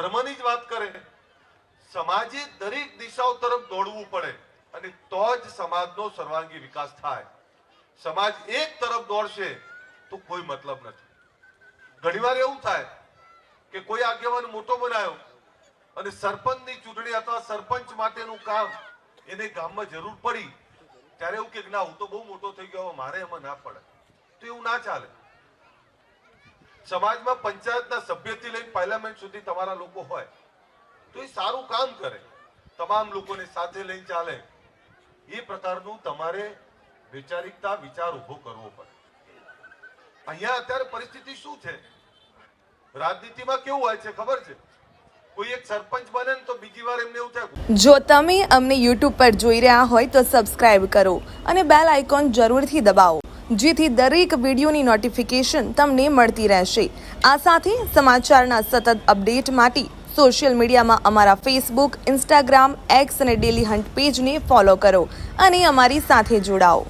ધર્મની જ વાત કરે. સમાજે દરેક દિશાઓ તરફ દોડવું પડે અને તો જ સમાજનો સર્વાંગી વિકાસ થાય. સમાજ એક તરફ દોડશે તો કોઈ મતલબ નથી. ઘણીવાર એવું થાય કે કોઈ આગેવાન મોટો બનાવ્યો અને સરપંચની ચૂંટણી અથવા સરપંચ માટેનું કામ એને ગામમાં જરૂર પડી, ત્યારે એવું કે ના, હું તો બહુ મોટો થઈ ગયો મારે એમાં ના પડે. તો એવું ના ચાલે. સમાજમાં પંચાયતના સભ્ય સુધી તમારા લોકો હોય, તો એ સારું કામ કરે. તમામ લોકોને સાથે લઈને ચાલે. એ પ્રકારનું તમારે વૈચારિકતા, વિચાર ઊભો કરવો પડે. અહીંયા અત્યારે પરિસ્થિતિ શું છે? રાજનીતિમાં કેવું હોય છે ખબર છે? કોઈ એક સરપંચ બને તો બીજી વાર એમને એવું થાય, જો તમે અમને યુટ્યુબ પર જોઈ રહ્યા હોય તો સબસ્ક્રાઇબ કરો અને બેલ આઇકોન જરૂરથી દબાવો. જેથી દરેક વિડીયોની નોટિફિકેશન તમને મળતી રહેશે. આ સાથે સમાચારના સતત અપડેટ માટે સોશિયલ મીડિયામાં અમારા ફેસબુક ઇન્સ્ટાગ્રામ એક્સ અને ડેલી હન્ટ પેજને ફોલો કરો અને અમારી સાથે જોડાઓ.